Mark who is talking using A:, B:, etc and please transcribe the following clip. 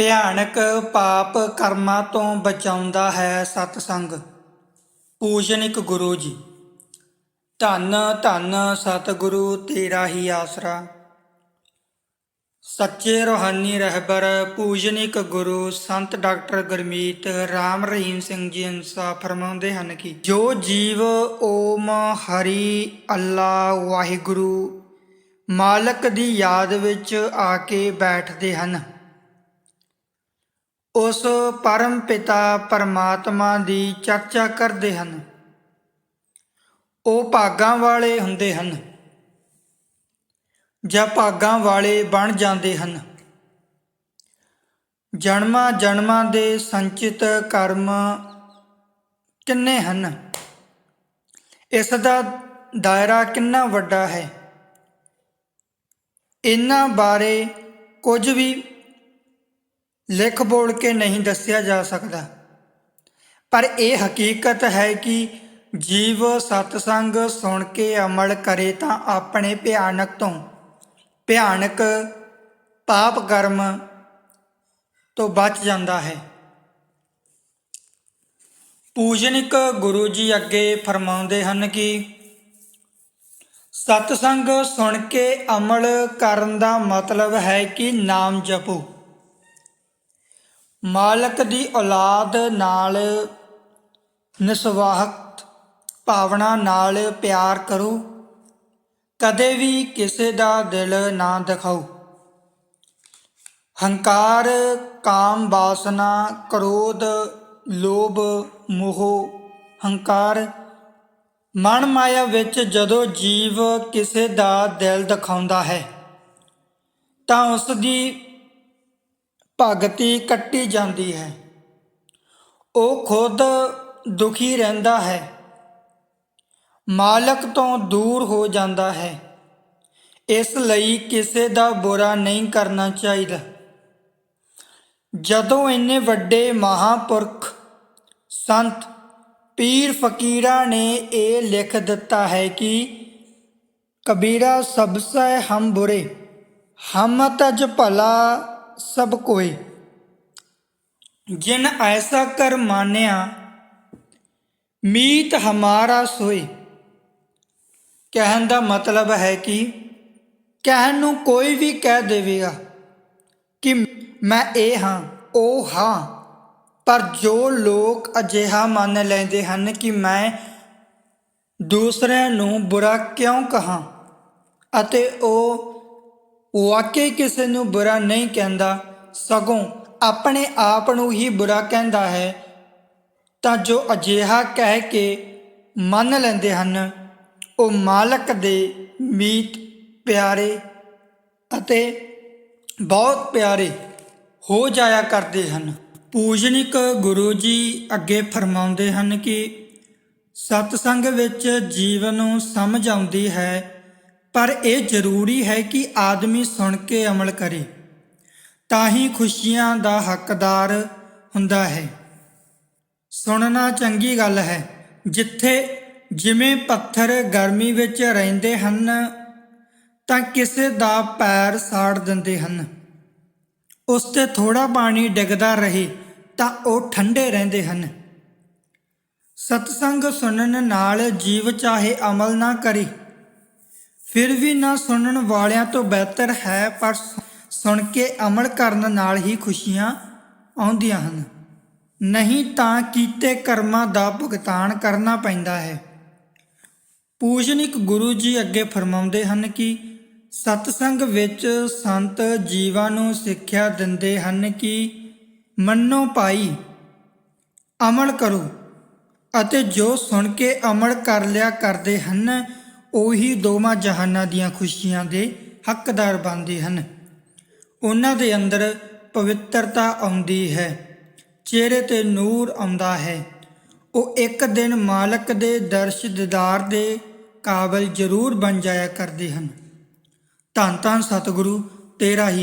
A: ਭਿਆਨਕ ਪਾਪ ਕਰਮਾਂ ਤੋਂ ਬਚਾਉਂਦਾ ਹੈ ਸਤਸੰਗ। ਪੂਜਨਿਕ ਗੁਰੂ ਜੀ। ਧੰਨ ਧੰਨ ਸਤਿਗੁਰੂ ਤੇਰਾ ਹੀ ਆਸਰਾ। ਸੱਚੇ ਰੋਹਾਨੀ ਰਹਿਬਰ ਪੂਜਨਿਕ ਗੁਰੂ। ਸੰਤ ਡਾਕਟਰ ਗੁਰਮੀਤ ਰਾਮ ਰਹੀਮ ਸਿੰਘ ਜੀ ਅੰਸਾ ਫਰਮਾਉਂਦੇ ਹਨ ਕਿ, ਜੋ ਜੀਵ ਓਮ ਹਰੀ ਅੱਲਾ ਵਾਹਿਗੁਰੂ, ਮਾਲਕ ਦੀ ਯਾਦ ਵਿੱਚ ਆ ਕੇ ਬੈਠਦੇ ਹਨ। ਉਸ ਪਰਮ ਪਿਤਾ ਪਰਮਾਤਮਾ ਦੀ ਚਰਚਾ ਕਰਦੇ ਹਨ। ਉਹ ਭਾਗਾਂ ਵਾਲੇ ਹੁੰਦੇ ਹਨ ਜਾਂ ਭਾਗਾਂ ਵਾਲੇ ਬਣ ਜਾਂਦੇ ਹਨ। ਜਨਮਾਂ ਜਨਮਾਂ ਦੇ ਸੰਚਿਤ ਕਰਮ ਕਿੰਨੇ ਹਨ? ਇਸ ਦਾ ਦਾਇਰਾ ਕਿੰਨਾ ਵੱਡਾ ਹੈ? ਇਹਨਾਂ ਬਾਰੇ ਕੁਝ ਵੀ ਲਿਖ ਬੋਲ ਕੇ ਨਹੀਂ ਦੱਸਿਆ ਜਾ ਸਕਦਾ। ਪਰ ਇਹ ਹਕੀਕਤ ਹੈ ਕਿ ਜੀਵ ਸਤਸੰਗ ਸੁਣ ਕੇ ਅਮਲ ਕਰੇ ਤਾਂ ਆਪਣੇ ਭਿਆਨਕ ਤੋਂ ਭਿਆਨਕ ਪਾਪ ਕਰਮ ਤੋਂ ਬਚ ਜਾਂਦਾ ਹੈ। ਪੂਜਨਿਕ ਗੁਰੂ ਜੀ ਅੱਗੇ ਫਰਮਾਉਂਦੇ ਹਨ ਕਿ ਸਤਸੰਗ ਸੁਣ ਕੇ ਅਮਲ ਕਰਨ ਦਾ ਮਤਲਬ ਹੈ ਕਿ ਨਾਮ ਜਪੋ। ਮਾਲਕ ਦੀ ਔਲਾਦ ਨਾਲ ਨਿਸਵਾਹਕ ਭਾਵਨਾ ਨਾਲ ਪਿਆਰ ਕਰੋ। ਕਦੇ ਵੀ ਕਿਸੇ ਦਾ ਦਿਲ ਨਾ ਦਿਖਾਓ। ਹੰਕਾਰ, ਕਾਮ ਵਾਸਨਾ, ਕ੍ਰੋਧ, ਲੋਭ, ਮੋਹ, ਹੰਕਾਰ, ਮਨ ਮਾਇਆ ਵਿੱਚ ਜਦੋਂ ਜੀਵ ਕਿਸੇ ਦਾ ਦਿਲ ਦਿਖਾਉਂਦਾ ਹੈ, ਤਾਂ ਉਸ ਦੀ ਭਗਤੀ ਕੱਟੀ ਜਾਂਦੀ ਹੈ। ਉਹ ਖੁਦ ਦੁਖੀ ਰਹਿੰਦਾ ਹੈ। ਮਾਲਕ ਤੋਂ ਦੂਰ ਹੋ ਜਾਂਦਾ ਹੈ। ਇਸ ਲਈ ਕਿਸੇ ਦਾ ਬੁਰਾ ਨਹੀਂ ਕਰਨਾ ਚਾਹੀਦਾ। ਜਦੋਂ ਇੰਨੇ ਵੱਡੇ ਮਹਾਪੁਰਖ ਸੰਤ ਪੀਰ ਫਕੀਰਾਂ ਨੇ ਇਹ ਲਿਖ ਦਿੱਤਾ ਹੈ ਕਿ, ਕਬੀਰਾ ਸਬਸੇ ਹਮ ਬੁਰੇ, ਹਮ ਤਜ ਭਲਾ ਸਭ ਕੋਏ ਜਿਨ ਐਸਾ ਕਰ ਮਾਨਿਆ, ਮੀਤ ਹਮਾਰਾ ਸੋਏ ਕਹਿਣ ਦਾ ਮਤਲਬ ਹੈ ਕਿ ਕਹਿਣ ਨੂੰ ਕੋਈ ਵੀ ਕਹਿ ਦੇਵੇਗਾ ਕਿ ਮੈਂ ਇਹ ਹਾਂ, ਉਹ ਹਾਂ। ਪਰ ਜੋ ਲੋਕ ਅਜਿਹਾ ਮੰਨ ਲੈਂਦੇ ਹਨ ਕਿ ਮੈਂ ਦੂਸਰਿਆਂ ਨੂੰ ਬੁਰਾ ਕਿਉਂ ਕਹਾਂ ਅਤੇ ਉਹ ਵਾਕਈ ਕਿਸੇ ਨੂੰ ਬੁਰਾ ਨਹੀਂ ਕਹਿੰਦਾ, ਸਗੋਂ ਆਪਣੇ ਆਪ ਨੂੰ ਹੀ ਬੁਰਾ ਕਹਿੰਦਾ ਹੈ, ਤਾਂ ਜੋ ਅਜਿਹਾ ਕਹਿ ਕੇ ਮੰਨ ਲੈਂਦੇ ਹਨ, ਉਹ ਮਾਲਕ ਦੇ ਮੀਤ ਪਿਆਰੇ ਅਤੇ ਬਹੁਤ ਪਿਆਰੇ ਹੋ ਜਾਇਆ ਕਰਦੇ ਹਨ। ਪੂਜਨਿਕ ਗੁਰੂ ਜੀ ਅੱਗੇ ਫਰਮਾਉਂਦੇ ਹਨ ਕਿ ਸਤਸੰਗ ਵਿੱਚ ਜੀਵਨ ਨੂੰ ਸਮਝ ਆਉਂਦੀ ਹੈ ਪਰ ਇਹ ਜ਼ਰੂਰੀ ਹੈ ਕਿ ਆਦਮੀ ਸੁਣ ਕੇ ਅਮਲ ਕਰੇ। ਤਾਂ ਹੀ ਖੁਸ਼ੀਆਂ ਦਾ ਹੱਕਦਾਰ ਹੁੰਦਾ ਹੈ। ਸੁਣਨਾ ਚੰਗੀ ਗੱਲ ਹੈ। ਜਿੱਥੇ ਜਿਵੇਂ ਪੱਥਰ ਗਰਮੀ ਵਿੱਚ ਰਹਿੰਦੇ ਹਨ, ਤਾਂ ਕਿਸੇ ਦਾ ਪੈਰ ਸਾੜ ਦਿੰਦੇ ਹਨ। ਉਸ ਤੇ ਥੋੜਾ ਪਾਣੀ ਡਿੱਗਦਾ ਰਹੇ, ਤਾਂ ਉਹ ਠੰਡੇ ਰਹਿੰਦੇ ਹਨ। ਸਤਸੰਗ ਸੁਣਨ ਨਾਲ ਜੀਵ ਚਾਹੇ ਅਮਲ ਨਾ ਕਰੇ ਫਿਰ ਵੀ ਨਾ ਸੁਣਨ ਵਾਲਿਆਂ ਤੋਂ ਬਿਹਤਰ ਹੈ, ਪਰ ਸੁਣ ਕੇ ਅਮਲ ਕਰਨ ਨਾਲ ਹੀ ਖੁਸ਼ੀਆਂ ਆਉਂਦੀਆਂ ਹਨ। ਨਹੀਂ ਤਾਂ ਕੀਤੇ ਕਰਮਾਂ ਦਾ ਭੁਗਤਾਨ ਕਰਨਾ ਪੈਂਦਾ ਹੈ। ਪੂਜਨਿਕ ਗੁਰੂ ਜੀ ਅੱਗੇ ਫਰਮਾਉਂਦੇ ਹਨ ਕਿ ਸਤਸੰਗ ਵਿੱਚ ਸੰਤ ਜੀਵਾਂ ਨੂੰ ਸਿੱਖਿਆ ਦਿੰਦੇ ਹਨ ਕਿ ਮੰਨੋ ਭਾਈ, ਅਮਲ ਕਰੋ ਅਤੇ ਜੋ ਸੁਣ ਕੇ ਅਮਲ ਕਰ ਲਿਆ ਕਰਦੇ ਹਨ ਉਹੀ ਦੋਵਾਂ ਜਹਾਨਾਂ ਦੀਆਂ ਖੁਸ਼ੀਆਂ ਦੇ ਹੱਕਦਾਰ ਬਣਦੇ ਹਨ। ਉਹਨਾਂ ਦੇ ਅੰਦਰ ਪਵਿੱਤਰਤਾ ਆਉਂਦੀ ਹੈ, ਚਿਹਰੇ ਤੇ ਨੂਰ ਆਉਂਦਾ ਹੈ। ਉਹ ਇੱਕ ਦਿਨ ਮਾਲਕ ਦੇ ਦਰਸ਼ ਦਿਦਾਰ ਦੇ ਕਾਬਲ ਜ਼ਰੂਰ ਬਣ ਜਾਇਆ ਕਰਦੇ ਹਨ। ਧੰਨ ਧੰਨ ਸਤਿਗੁਰੂ, ਤੇਰਾ ਹੀ